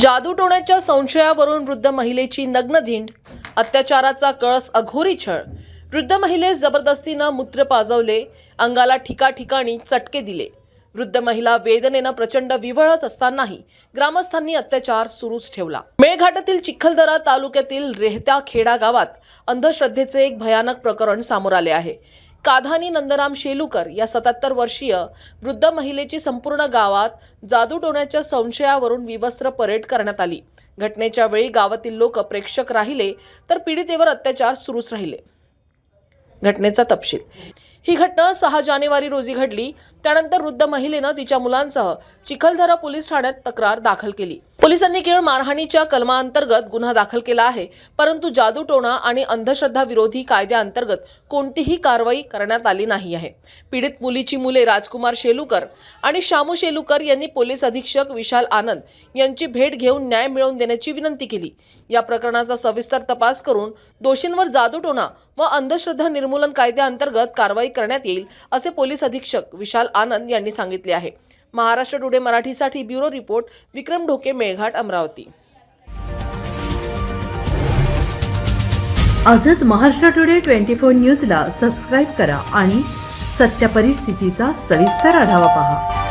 जादूटोण्याच्या संशयावरून वृद्ध महिलेची नग्नधिंड अत्याचाराचा कळस अघोरी छळ. वृद्ध महिलेस जबरदस्तीनं मूत्र पाजवले अंगाला ठिकाठिकाणी चटके दिले. वृद्ध महिला वेदनेनं प्रचंड विवळत असतानाही ग्रामस्थांनी अत्याचार सुरूच ठेवला. मेळघाटातील चिखलदरा तालुक्यातील रेहत्या खेडा गावात अंधश्रद्धेचे एक भयानक प्रकरण समोर आले आहे. काधानी नंदराम शेलूकर या सत्याहत्तर वर्षीय वृद्ध महिलेची संपूर्ण गावात जादूटोण्याच्या संशयावरून विवस्त्र परेड करण्यात आली. घटनेच्या वेळी गावातील लोक प्रेक्षक राहिले तर पीडितेवर अत्याचार सुरूच राहिले. घटनेचा तपशील. ही घटना सहा जानेवारी रोजी घडली. त्यानंतर वृद्ध महिलेनं तिच्या मुलांसह चिखलदरा पोलीस ठाण्यात तक्रार दाखल केली. पोलिसांनी केवळ मारहाणीच्या कलमाअंतर्गत गुन्हा दाखल केला आहे परंतु जादूटोणा आणि अंधश्रद्धा विरोधी कायद्याअंतर्गत कोणतीही कारवाई करण्यात आली नाही आहे. पीडित मुलीची मुले राजकुमार शेलूकर आणि शामू शेलूकर यांनी पोलीस अधीक्षक विशाल आनंद यांची भेट घेऊन न्याय मिळवून देण्याची विनंती केली. या प्रकरणाचा सविस्तर तपास करून दोषींवर जादूटोणा व अंधश्रद्धा निर्मूलन कायद्याअंतर्गत कारवाई करण्यात येईल असे पोलीस अधीक्षक विशाल आनंद यांनी सांगितले आहे. महाराष्ट्र टुडे मराठीसाठी ब्युरो रिपोर्ट विक्रम ढोके मेळघाट अमरावती. आजच महाराष्ट्र टुडे ट्वेंटी फोर न्यूजला सबस्क्राईब करा आणि सत्य परिस्थितीचा सविस्तर आढावा पहा.